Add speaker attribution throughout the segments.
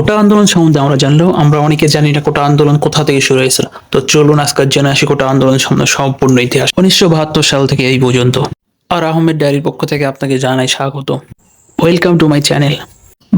Speaker 1: কোটা আন্দোলন সম্বন্ধে আমরা জানলেও আমরা অনেকে জানি না কোটা আন্দোলন কোথা থেকে শুরু হয়েছিল। তো চলুন আজকাল জেনে আসি কোটা আন্দোলন সম্বন্ধে সম্পূর্ণ ইতিহাস। উনিশশো বাহাত্তর সাল থেকে এই পর্যন্ত। আর আহমেদ ডায়েরির পক্ষ থেকে আপনাকে জানাই স্বাগত। Welcome to my channel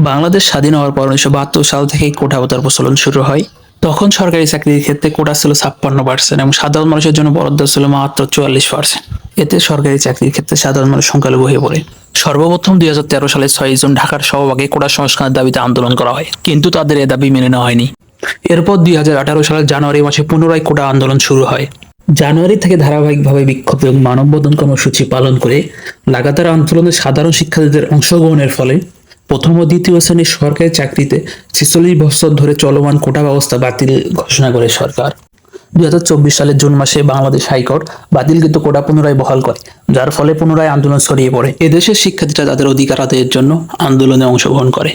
Speaker 1: Bangladesh স্বাধীন হওয়ার পর উনিশশো বাহাত্তর সাল থেকেই কোটা প্রথার প্রচলন শুরু হয়। তখন সরকারি চাকরির ক্ষেত্রে কোটা ছিল ছাপ্পান্ন পার্সেন্ট এবং সাধারণ মানুষের জন্য বরাদ্দ ছিল মাত্র চুয়াল্লিশ পার্সেন্ট এতে সরকারি চাকরির ক্ষেত্রে সাধারণ মানুষ সংখ্যালঘু হয়ে পড়ে। সর্বপ্রথম দুই হাজার তেরো সালে ছয় জুন ঢাকার সহভাগে কোটা সংস্কারের দাবিতে আন্দোলন করা হয় কিন্তু তাদের এ দাবি মেনে নেওয়া হয়নি। এরপর দুই হাজার আঠারো সালের জানুয়ারি মাসে পুনরায় কোটা আন্দোলন শুরু হয়। জানুয়ারি থেকে ধারাবাহিকভাবে বিক্ষোভ এবং মানববন্ধন কর্মসূচি পালন করে লাগাতার আন্দোলনে সাধারণ শিক্ষার্থীদের অংশগ্রহণের ফলে প্রথম ও দ্বিতীয় শ্রেণির সরকারি চাকরিতে ছেচল্লিশ বছর ধরে চলমান কোটা ব্যবস্থা বাতিল ঘোষণা করে সরকার। দুই হাজার চব্বিশ সালের জুন মাসে বাংলাদেশ হাইকোর্ট বাতিলকৃত কোটা পুনরায় বহাল করে, যার ফলে পুনরায় আন্দোলন ছড়িয়ে পড়ে। এদেশের শিক্ষার্থীরা তাদের অধিকার আদায়ের জন্য আন্দোলনে অংশগ্রহণ করে।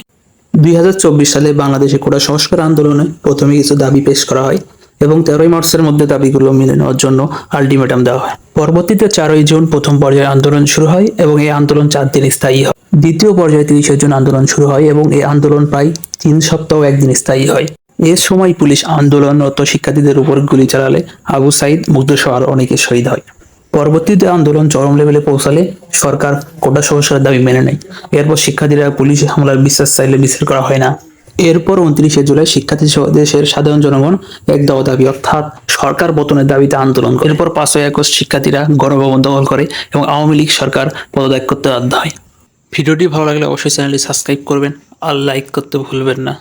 Speaker 1: দুই হাজার চব্বিশ সালে বাংলাদেশে কোটা সংস্কার আন্দোলনে প্রথমে কিছু দাবি পেশ করা হয় এবং তেরোই মার্চের মধ্যে দাবিগুলো মেনে নেওয়ার জন্য আলটিমেটাম দেওয়া হয়। পরবর্তীতে চারই জুন প্রথম পর্যায়ে আন্দোলন শুরু হয় এবং এই আন্দোলন চার দিন স্থায়ী হয়। দ্বিতীয় পর্যায়ে তিরিশে জুন আন্দোলন শুরু হয় এবং এই আন্দোলন প্রায় তিন সপ্তাহ একদিন স্থায়ী হয়। এ সময় পুলিশ আন্দোলনরত শিক্ষার্থীদের উপর গুলি চালালে আবু সাইদ মুগ্ধ সহ আরও অনেকে শহীদ হয়। পরবর্তীতে আন্দোলন চরম লেভেলে পৌঁছালে সরকার কোটা সংস্কারের দাবি মেনে নেয়। এরপর শিক্ষার্থীরা পুলিশ হামলার বিশ্বাস চাইলে বিচার করা হয় না। এরপর উনত্রিশে জুলাই শিক্ষার্থী দেশের সাধারণ জনগণ এক দফা দাবি, অর্থাৎ সরকার পতনের দাবিতে আন্দোলন করে। এরপর পাঁচই আগস্ট শিক্ষার্থীরা গণভবন দখল করে এবং আওয়ামী লীগ সরকার পদত্যাগ করতে বাধ্য হয়। ভিডিওটি ভালো লাগলে অবশ্যই চ্যানেলটি সাবস্ক্রাইব করবেন। আর লাইক করতে ভুলবেন না।